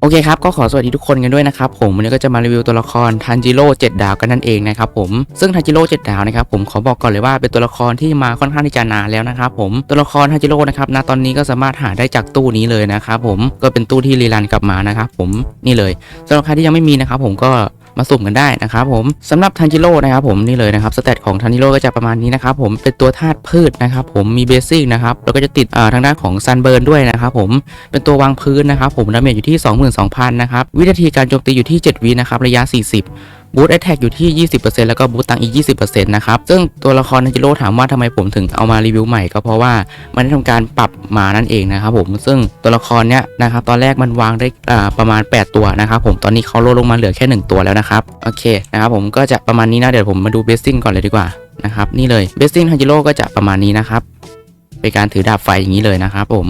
โอเคครับ ก็ขอสวัสดีทุกคนกันด้วยนะครับผมวันนี้ก็จะมารีวิวตัวละครทันจิโร่7ดาวกันนั่นเองนะครับผมซึ่งทันจิโร่7ดาวนะครับผมขอบอกก่อนเลยว่าเป็นตัวละครที่มาค่อนข้างที่จะนานแล้วนะครับผมตัวละครทันจิโร่นะครับณตอนนี้ก็สามารถหาได้จากตู้นี้เลยนะครับผมก็เป็นตู้ที่รีรันกลับมานะครับผมนี่เลยสำหรับใครที่ยังไม่มีนะครับผมก็ มาสุ่มกันได้นะครับผมสำหรับทันจิโร่นะครับผมนี่เลยนะครับสเตตของทันจิโร่ก็จะประมาณนี้นะครับผมเป็นตัวธาตุพืชนะครับผมมีเบสิกนะครับแล้วก็จะติดอ่าทางด้านของซันเบิร์นด้วยนะครับผมเป็นตัววางพื้นนะครับผมดาเมจอยู่ที่ 22,000นะครับวินาทีการโจมตีอยู่ที่ 7วินะครับระยะ 40 บูตแอตแทกอยู่ที่ 20%แล้วก็บูตตังอีก 20%นะครับซึ่งตัวละครนันจิโร่ถามว่าทำไมผมถึงเอามารีวิวใหม่ก็เพราะว่ามันได้ทำการปรับมานั่นเองนะครับผมซึ่งตัวละครเนี้ยนะครับตอนแรกมันวางได้ประมาณ 8 ตัวนะครับผมตอนนี้เขาลดลงมาเหลือแค่ 1 ตัวแล้วนะครับโอเคนะครับผมก็จะประมาณนี้นะเดี๋ยวผมมาดูเบสซิ่งก่อนเลยดีกว่านะครับนี่เลยเบสซิ่งทันจิโร่ก็จะประมาณนี้นะครับเป็นการถือดาบไฟอย่างนี้เลยนะครับผม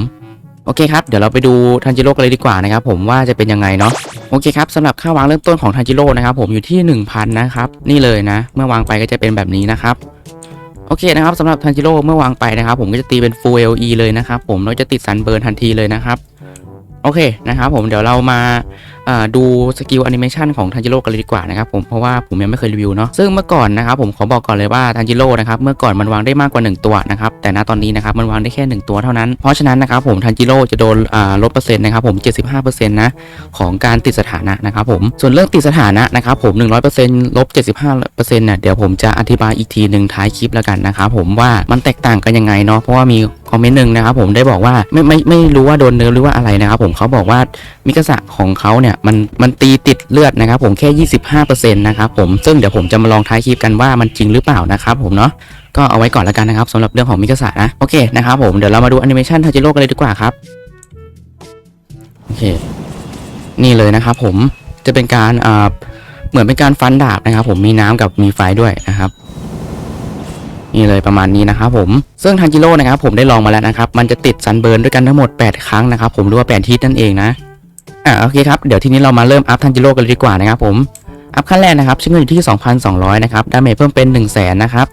โอเคครับ เดี๋ยวเราไปดูทันจิโร่กันเลยดีกว่านะครับผมว่าจะเป็นยังไงเนาะโอเคครับสำหรับค่าวางเริ่มต้นของทันจิโร่นะครับผมอยู่ที่ 1000 นะครับนี่เลยนะ เมื่อวางไปก็จะเป็นแบบนี้นะครับโอเคนะครับสำหรับทันจิโร่เมื่อวางไปนะครับผมก็จะตีเป็น Full LE เลยนะครับผมแล้วจะติดสันเบิร์นทันทีเลยนะครับโอเคนะครับผมเดี๋ยวเรามา ดูสกิลแอนิเมชันของทันจิโร่กันเลยดีกว่านะครับผมเพราะว่าผมยังไม่เคยรีวิวเนาะซึ่งเมื่อก่อนนะครับผมขอบอกก่อนเลยว่าทันจิโร่นะครับเมื่อก่อนมันวางได้มากกว่า 1 ตัวนะครับแต่ณตอนนี้นะครับมันวางได้แค่ 1 ตัวเท่านั้น เพราะฉะนั้นนะครับผมทันจิโร่จะโดนลดเปอร์เซ็นต์นะครับผม 75%นะของการติดสถานะนะครับผมส่วนเรื่องติดสถานะนะครับผม 100%ลบ 75%เนี่ยเดี๋ยวผมจะอธิบายอีกทีหนึ่งท้ายคลิปแล้วกันนะครับผมว่ามันแตกต่างกันยังไงเนาะเพราะว่ามีคอมเมนต์หนึ่งนะครับผมได้บอกว่าไม่ไม่ไม่รู้ว่าโดนเนื้อหรือว่าอะไรนะครับผมเขาบอกว่ามิกาสะของเขาเนี่ยมันมันตีติดเลือดนะครับผมแค่ 25%นะครับผมซึ่งเดี๋ยวผมจะมาลองท้ายคลิปกันว่ามันจริงหรือเปล่านะครับผมเนาะก็เอาไว้ก่อนแล้วกันนะครับสำหรับเรื่องของมิกาสะนะโอเคนะครับผมเดี๋ยวเรามาดูแอนิเมชันทาจิโร่กันเลยดีกว่าครับโอเคนี่เลยนะครับผมจะเป็นการอ่าเหมือนเป็นการฟันดาบนะครับ ผมมีน้ำกับมีไฟด้วยนะครับนี่เลยประมาณนี้นะครับผมซึ่งทันจิโร่นะครับผมได้ลองมาแล้วนะครับ มันจะติดซันเบิร์นด้วยกันทั้งหมด 8 ครั้งนะครับ ผมหรือว่า8ทิศนั่นเองนะ อ่าโอเคครับ เดี๋ยวทีนี้เรามาเริ่มอัพทันจิโร่กันเลยดีกว่านะครับผม อัพขั้นแรกนะครับใช้เงินอยู่ที่ 2,200 นะครับ ดาเมจเพิ่มเป็น 1 0 0 0 0แสนนะครับ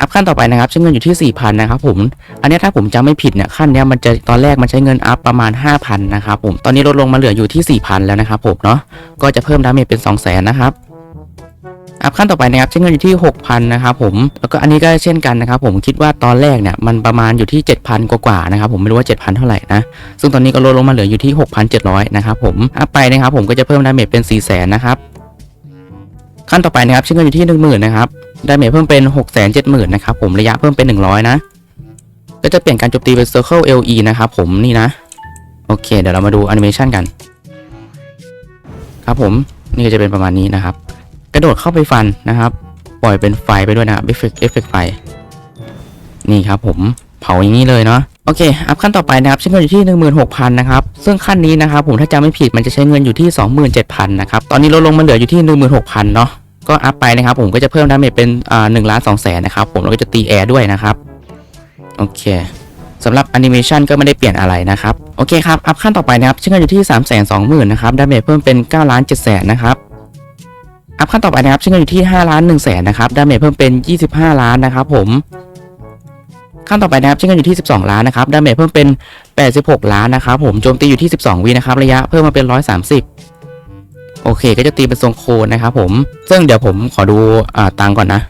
อัพขั้นต่อไปนะครับใช้เงินอยู่ที่ 4,000 นะครับผม อันนี้ถ้าผมจำไม่ผิดเนี่ยขั้นเนี้ยมันจะตอนแรกมันใช้เงินอัพประมาณ 5,000 นะครับผม ตอนนี้ลดลงมาเหลืออยู่ที่ 4,000 แล้วนะครับผมเนาะ ก็จะเพิ่มดาเมจเป็น 2 0 0 0 0นนะครับ อัพขั้นต่อไปนะครับใช้เงินอยู่ที่ 6,000 นะครับผม แล้วก็อันนี้ก็เช่นกันนะครับผมคิดว่าตอนแรกเนี่ยมันประมาณอยู่ที่ 7,000 กว่าๆนะครับผมไม่รู้ว่า 7,000 เท่าไหร่นะ ซึ่งตอนนี้ก็ลดลงมาเหลืออยู่ที่ 6,700 นะครับผม อัพไปนะครับผมก็จะเพิ่มดาเมจเป็น 400,000 นะครับ ขั้นต่อไปนะครับใช้เงินอยู่ที่ 10,000 นะครับดาเมจเพิ่มเป็น 670,000 นะครับผมระยะเพิ่มเป็น 100 นะ ก็จะเปลี่ยนการโจมตีเป็น Circle LE นะครับผมนี่นะ โอเค เดี๋ยวเรามาดูแอนิเมชันกัน ครับผมนี่ก็จะเป็นประมาณนี้นะครับ กระโดดเข้าไปฟันนะครับ ปล่อยเป็นไฟไปด้วยนะครับเอฟเฟกเอฟเฟกไฟ นี่ครับผมเผาอย่างนี้เลยเนาะโอเค อัพขั้นต่อไปนะครับใช้เงินอยู่ที่ 16,000นะครับ ซึ่งขั้นนี้นะครับผมถ้าจำไม่ผิดมันจะใช้เงินอยู่ที่ 27,000นะครับ ตอนนี้ลดลงมาเหลืออยู่ที่ 16,000เนาะ ก็อัพไปนะครับผมก็จะเพิ่มดาเมจเป็นอ่า1ล้าน2แสนนะครับผมแล้วก็จะตีแอร์ด้วยนะครับ โอเคสำหรับแอนิเมชันก็ไม่ได้เปลี่ยนอะไรนะครับ โอเคครับ อัพขั้นต่อไปนะครับใช้เงินอยู่ที่ 3 2 0 0 0 0นะครับดาเมจเพิ่มเป็น9ล้าน7แสนนะครับ อัพขั้นต่อไปนะครับใช้เงินอยู่ที่ 5 ล้าน1แสนนะครับ ดาเมจเพิ่มเป็น 25 ล้านนะครับผม ขั้นต่อไปนะครับใช้เงินอยู่ที่ 12 ล้านนะครับ ดาเมจเพิ่มเป็น 86 ล้านนะครับผม โจมตีอยู่ที่ 12 วินะครับ ระยะเพิ่มมาเป็น 130 โอเค ก็จะตีเป็นทรงโคนนะครับผม ซึ่งเดี๋ยวผมขอดูอ่าตังก่อนนะ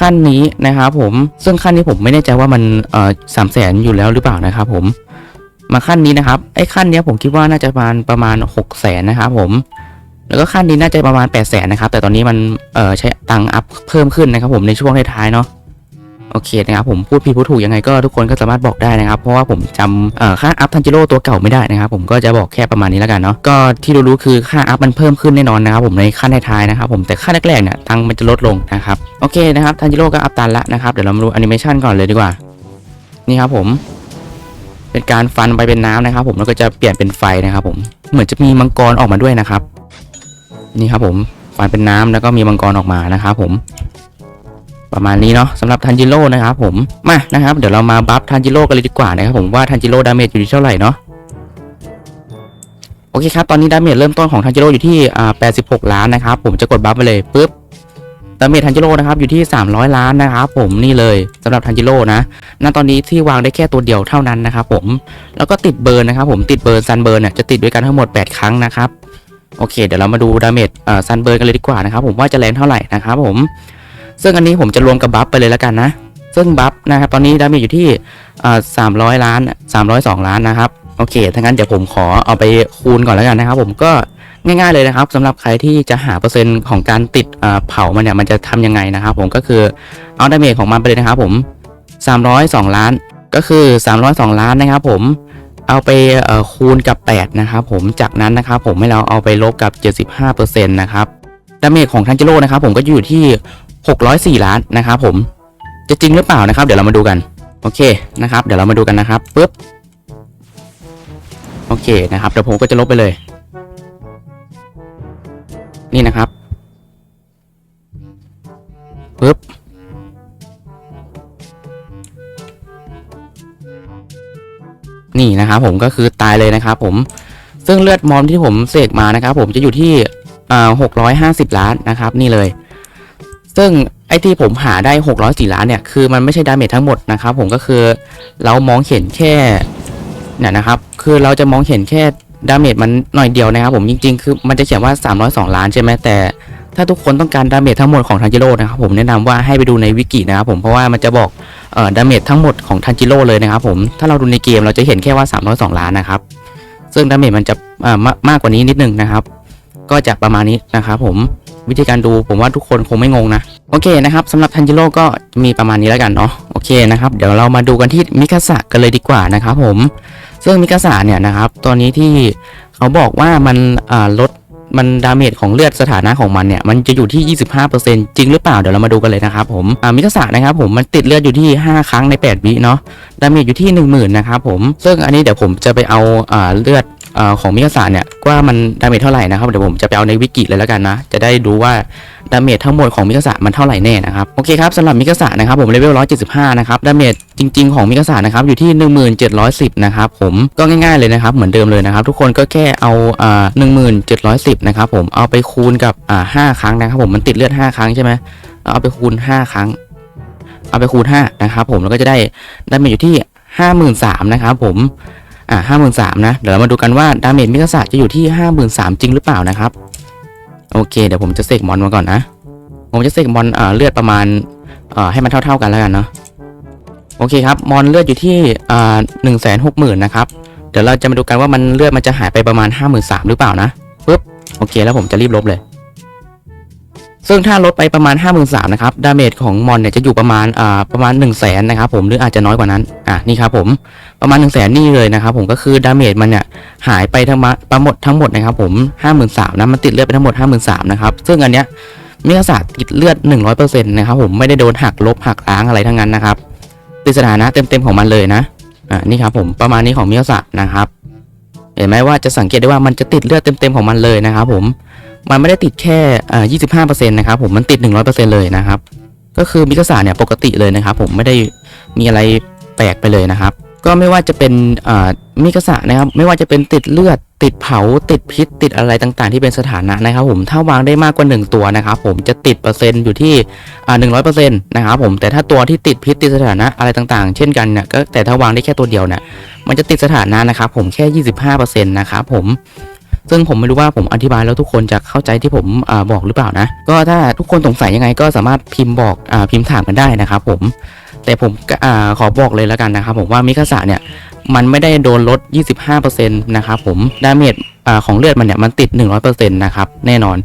ขั้นนี้นะครับผม ซึ่งขั้นนี้ผมไม่แน่ใจว่ามันเอ่อสามแสนอยู่แล้วหรือเปล่านะครับผม มาขั้นนี้นะครับ ไอ้ขั้นเนี้ยผมคิดว่าน่าจะประมาณประมาณ6 0แสนนะครับผม แล้วก็ขั้นนี้น่าจะประมาณ 8 0 0แสนนะครับ แต่ตอนนี้มันเออใช้ตังอัพเพิ่มขึ้นนะครับผมในช่วงท้ายๆเนาะโอเคนะครับผมพูดผิดพูดถูกยังไงก็ทุกคนก็สามารถบอกได้นะครับ เพราะว่าผมจำค่าอัพทันจิโร่ตัวเก่าไม่ได้นะครับ ผมก็จะบอกแค่ประมาณนี้แล้วกันเนาะก็ที่รู้ๆคือค่าอัพมันเพิ่มขึ้นแน่นอนนะครับผมในขั้นท้ายๆนะครับผมแต่ขั้นแรกๆเนี่ยตังมันจะลดลงนะครับโอเคนะครับทันจิโร่ก็อัพตันละนะครับเดี๋ยวเรามาดูแอนิเมชันก่อนเลยดีกว่า นี่ครับผมเป็นการฟันไปเป็นน้ำนะครับ ผมแล้วก็จะเปลี่ยนเป็นไฟนะครับ ผมเหมือนจะมีมังกรออกมาด้วยนะครับ นี่ครับผมฟันเป็นน้ำแล้วก็มีมังกรออกมานะครับผม ประมาณนี้เนาะสำหรับทันจิโร่นะครับผมมานะครับ เดี๋ยวเรามาบัฟทันจิโร่กันเลยดีกว่านะครับผมว่าทันจิโร่ดาเมจอยู่ที่เท่าไหร่เนาะโอเคครับ ตอนนี้ดาเมจเริ่มต้นของทันจิโร่อยู่ที่อ่า86 ล้านนะครับผมจะกดบัฟไปเลยปุ๊บดาเมจทันจิโร่นะครับอยู่ที่ 300 ล้านนะครับผมนี่เลยสำหรับทันจิโร่นะณตอนนี้ที่วางได้แค่ตัวเดียวเท่านั้นนะครับผมแล้วก็ติดเบิร์นนะครับผมติดเบิร์นซันเบิร์นเนี่ยจะติดด้วยกันทั้งหมด 8 ครั้งนะครับ โอเค เดี๋ยวเรามาดูดาเมจอ่าซันเบิร์กันเลยดีกว่านะครับผมว่าจะแรงเท่าไหร่นะครับผม ซึ่งอันนี้ผมจะรวมกับบัฟไปเลยแล้วกันนะ ซึ่งบัฟนะครับตอนนี้ดาเมจอยู่ที่อ่า300ล้าน302ล้านนะครับโอเคถ้างั้นเดี๋ยวผมขอเอาไปคูณก่อนแล้วกันนะครับ ผมก็ง่ายๆเลยนะครับสำหรับใครที่จะหาเปอร์เซ็นต์ของการติดเผามันเนี่ยมันจะทำยังไงนะครับ ผมก็คือเอาดาเมจของมันไปเลยนะครับ ผม 302 ล้านก็คือ 302 ล้านนะครับ ผม เอาไปคูณกับ 8 นะครับผมจากนั้นนะครับผมให้เราเอาไปลบกับ 75%นะครับดาเมจของทันจิโร่นะครับผมก็อยู่ที่ 604 ล้านนะครับผมจะจริงหรือเปล่านะครับ เดี๋ยวเรามาดูกันโอเคนะครับเดี๋ยวเรามาดูกันนะครับปึ๊บโอเคนะครับเดี๋ยวผมก็จะลบไปเลย นี่นะครับปึ๊บ นี่นะครับผมก็คือตายเลยนะครับผมซึ่งเลือดมอมที่ผมเสกมานะครับผมจะอยู่ที่หกร้อยห้าสิบล้านนะครับนี่เลย ซึ่งไอ้ที่ผมหาได้หกร้อยสี่ล้านเนี่ยคือมันไม่ใช่ดาเมจทั้งหมดนะครับผมก็คือเรามองเห็นแค่เนี่ยนะครับคือเราจะมองเห็นแค่ดาเมจมันหน่อยเดียวนะครับผมจริงๆ คือมันจะเขียนว่า 302 ล้านใช่ไหมแต่ ถ้าทุกคนต้องการดาเมจทั้งหมดของทันจิโร่นะครับผมแนะนำว่าให้ไปดูในวิกินะครับผมเพราะว่ามันจะบอกดาเมจทั้งหมดของทันจิโร่เลยนะครับผมถ้าเราดูในเกมเราจะเห็นแค่ว่า 302 ล้านนะครับซึ่งดาเมจมันจะมากกว่านี้นิดนึงนะครับ ก็จะประมาณนี้นะครับผมวิธีการดูผมว่าทุกคนคงไม่งงนะโอเคนะครับสำหรับทันจิโร่ก็มีประมาณนี้แล้วกันเนาะโอเคนะครับเดี๋ยวเรามาดูกันที่มิคาสะกันเลยดีกว่านะครับผมซึ่งมิกาสะเนี่ยนะครับตอนนี้ที่เขาบอกว่ามันลด มันดาเมจของเลือดสถานะของมันเนี่ยมันจะอยู่ที่ 25%จริงหรือเปล่าเดี๋ยวเรามาดูกันเลยนะครับผมอ่ามิกาสะนะครับผมมันติดเลือดอยู่ที่ 5 ครั้งใน 8 วิเนาะดาเมจอยู่ที่ 10,000 นะครับผมซึ่งอันนี้เดี๋ยวผมจะไปเอาอ่าเลือด ของมิกาสะเนี่ยว่ามันดาเมจเท่าไหร่นะครับเดี๋ยวผมจะไปเอาในวิกิเลยแล้วกันนะ จะได้ดูว่าดาเมจทั้งหมดของมิกาสะมันเท่าไหร่แน่นะครับโอเคครับสำหรับมิกาสะนะครับผมเลเวล175นะครับดาเมจจริง ๆของมิกาสะนะครับอยู่ที่ 1710นะครับผมก็ง่ายๆเลยนะครับเหมือนเดิมเลยนะครับทุกคนก็แค่เอาอ่า1710นะครับผมเอาไปคูณกับอ่า5ครั้งนะครับผมมันติดเลือด 5 ครั้งใช่ไหมเอาไปคูณ 5 ครั้ง เอาไปคูณ5นะครับผมแล้วก็จะได้ดาเมจอยู่ที่ 53นะครับผม อ่า53,000นสามนะ เดี๋ยวเรามาดูกันว่าดาเมจมิกาสะจะอยู่ที่53,000จริงหรือเปล่านะครับ โอเค เดี๋ยวผมจะเสกมอนมาก่อนนะ ผมจะเสกมอนเอ่อเลือดประมาณเอ่อให้มันเท่า ๆกันแล้วกันเนาะ โอเคครับ มอนเลือดอยู่ที่อ่าหนึ่งแสนหกหมื่นนะครับ เดี๋ยวเราจะมาดูกันว่ามันเลือดมันจะหายไปประมาณห้าหมื่นสามหรือเปล่านะปึ๊บ โอเค แล้วผมจะรีบลบเลย ซึ่งถ้าลดไปประมาณ 5 3 0 0 0นะครับดาเมจของมอนเนี่ยจะอยู่ประมาณอ่าประมาณ 1 0 0 0 0แสนนะครับผมหรืออาจจะน้อยกว่านั้นอะนี่ครับผมประมาณ 1 0 0 0 0แสนนี่เลยนะครับผมก็คือดาเมจมันเนี่ยหายไปทั้งหมดทั้งหมดทั้งหมดนะครับผม 5 3 0 0 0นะมันติดเลือดไปทั้งหมด 5 3 0 0 0นะครับซึ่งอันเนี้ยมิคาสะติดเลือด 100%นะครับผมไม่ได้โดนหักลบหักล้างอะไรทั้งนั้นนะครับติดสถานะเต็มๆของมันเลยนะอ่านี่ครับผมประมาณนี้ของมิคาสะนะครับ เห็นไหมว่าจะสังเกตได้ว่ามันจะติดเลือดเต็มๆของมันเลยนะครับผม มันไม่ได้ติดแค่อ่า25%นะครับผมมันติด100%เลยนะครับ ก็คือมิกาสาเนี่ยปกติเลยนะครับ ผมไม่ได้มีอะไรแปลกไปเลยนะครับ ก็ไม่ว่าจะเป็นมิกาสะนะครับ ไม่ว่าจะเป็นติดเลือด ติดเผา ติดพิษ ติดอะไรต่างๆ ที่เป็นสถานะนะครับ ผมถ้าวางได้มากกว่า 1 ตัวนะครับ ผมจะติดเปอร์เซ็นต์อยู่ที่อ่า100%นะครับผมแต่ถ้าตัวที่ติดพิษติดสถานะอะไรต่างๆ เช่นกันเนี่ยก็แต่ถ้าวางได้แค่ตัวเดียวเนี่ยมันจะติดสถานะนะครับ ผมแค่25%นะครับผม ซึ่งผมไม่รู้ว่าผมอธิบายแล้วทุกคนจะเข้าใจที่ผมอบอกหรือเปล่านะ ก็ถ้าทุกคนสงสัยยังไงก็สามารถพิมพ์บอกอพิมพ์ถามกันได้นะครับผม แต่ผมอขอบอกเลยแล้วกันนะครับผมว่ามิคาสะเนี่ยมันไม่ได้โดนลด 25%นะครับผม ดาเมจของเลือดมันเนี่ยมันติด 100%นะครับแน่นอน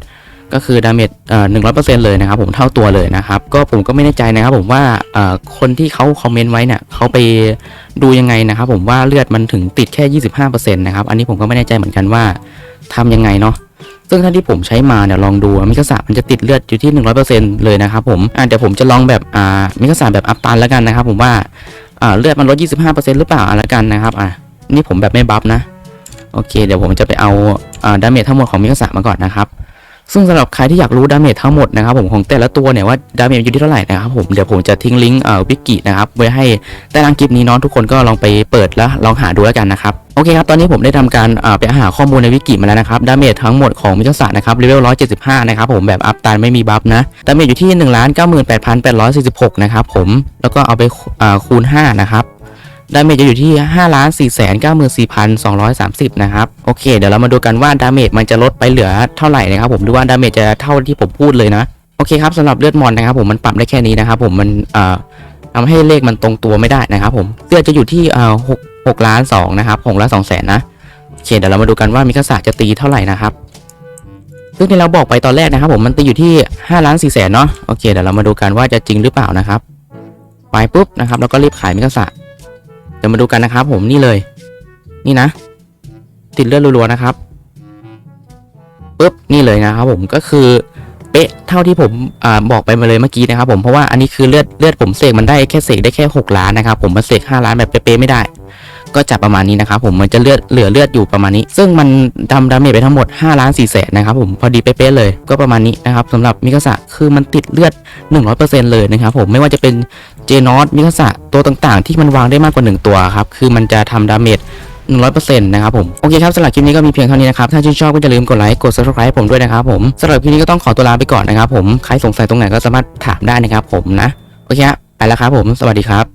ก็คือดาเมจหนึ่งร้อยเปอร์เซ็นต์เลยนะครับผมเท่าตัวเลยนะครับ ก็ผมก็ไม่แน่ใจนะครับผมว่าคนที่เขาคอมเมนต์ไว้เนี่ยเขาไปดูยังไงนะครับผมว่าเลือดมันถึงติดแค่25%นะครับ อันนี้ผมก็ไม่แน่ใจเหมือนกันว่า ทำยังไงเนาะซึ่งถ้าที่ผมใช้มาเนี่ยลองดูมิกาสะมันจะติดเลือดอยู่ที่ 100%เลยนะครับผมอ่าเดี๋ยวผมจะลองแบบอ่ามิกาสะแบบอัพตันแล้วกันนะครับ ผมว่าอ่าเลือดมันลด 25%หรือเปล่าอะไรกันนะครับอะนี่ผมแบบไม่บัฟนะโอเค เดี๋ยวผมจะไปเอาอ่าดาเมจทั้งหมดของมิกาสะมาก่อนนะครับ ซึ่งสำหรับใครที่อยากรู้ดาเมจทั้งหมดนะครับผมของแต่ละตัวเนี่ยว่าดาเมจอยู่ที่เท่าไหร่นะครับผมเดี๋ยวผมจะทิ้งลิงก์เอ่อวิกินะครับไว้ให้ใต้ล่างคลิปนี้น้องทุกคนก็ลองไปเปิดแล้วลองหาดูแล้วกันนะครับโอเคครับตอนนี้ผมได้ทำการอ่าไปหาข้อมูลในวิกิมาแล้วนะครับดาเมจทั้งหมดของมิตรศาสนะครับเลเวล175นะครับผมแบบอัพตันไม่มีบัฟนะดาเมจอยู่ที่1 9 8 8 4 6นะครับผมแล้วก็เอาไปอ่าคูณ5นะครับ ดาเมจจะอยู่ที่ 5 4 9 4 2 3 0 นะครับ โอเค เดี๋ยวเรามาดูกันว่าดาเมจมันจะลดไปเหลือเท่าไหร่นะครับผมหรือว่าดาเมจจะเท่าที่ผมพูดเลยนะ โอเคครับสำหรับเลือดมอนนะครับผมมันปรับได้แค่นี้นะครับผม มันเอ่อทำให้เลขมันตรงตัวไม่ได้นะครับผมเลือดจะอยู่ที่เอ่อหกหกล้านสองนะครับหกล้านสองแสนนะ โอเค เดี๋ยวเรามาดูกันว่ามิคาสะจะตีเท่าไหร่นะครับซึ่งที่เราบอกไปตอนแรกนะครับผมมันตีอยู่ที่5ล้าน4แสนเนาะโอเคเดี๋ยวเรามาดูกันว่าจะจริงหรือเปล่านะครับ ไปปุ๊บนะครับแล้วก็รีบขายมิคาสะ ดี๋ยวมาดูกันนะครับ ผมนี่เลย นี่นะ ติดเลือดรัวๆนะครับปุ๊บนี่เลยนะครับผมก็คือเป๊ะเท่าที่ผมอบอกไปมาเลยเมื่อกี้นะครับผมเพราะว่าอันนี้คือเลือดเลือดผมเสกมันได้แค่เสกได้แค่ 6 ล้านนะครับผมมาเสก5ล้านแบบเป๊ะๆไม่ได้ ก็จะประมาณนี้นะครับผมมันจะเลือดเหลือเลือดอยู่ประมาณนี้ ซึ่งมันดำดาเมจไปทั้งหมด5ล้าน4แสนนะครับผมพอดีเป๊ะๆเลยก็ประมาณนี้นะครับสำหรับมิกาสะคือมันติดเลือด 100%เลยนะครับผมไม่ว่าจะเป็น เจนอสมิคาสะตัวต่างๆ ที่มันวางได้มากกว่า 1 ตัวครับ คือมันจะทำดาเมจ100%นะครับผม โอเคครับสำหรับคลิปนี้ก็มีเพียงเท่านี้นะครับ ถ้าชื่นชอบก็อย่าลืมกดไลค์กด subscribe ให้ผมด้วยนะครับผมสำหรับคลิปนี้ก็ต้องขอตัวลาไปก่อนนะครับผม ใครสงสัยตรงไหนก็สามารถถามได้นะครับผมนะ โอเคครับไปแล้วครับผม สวัสดีครับ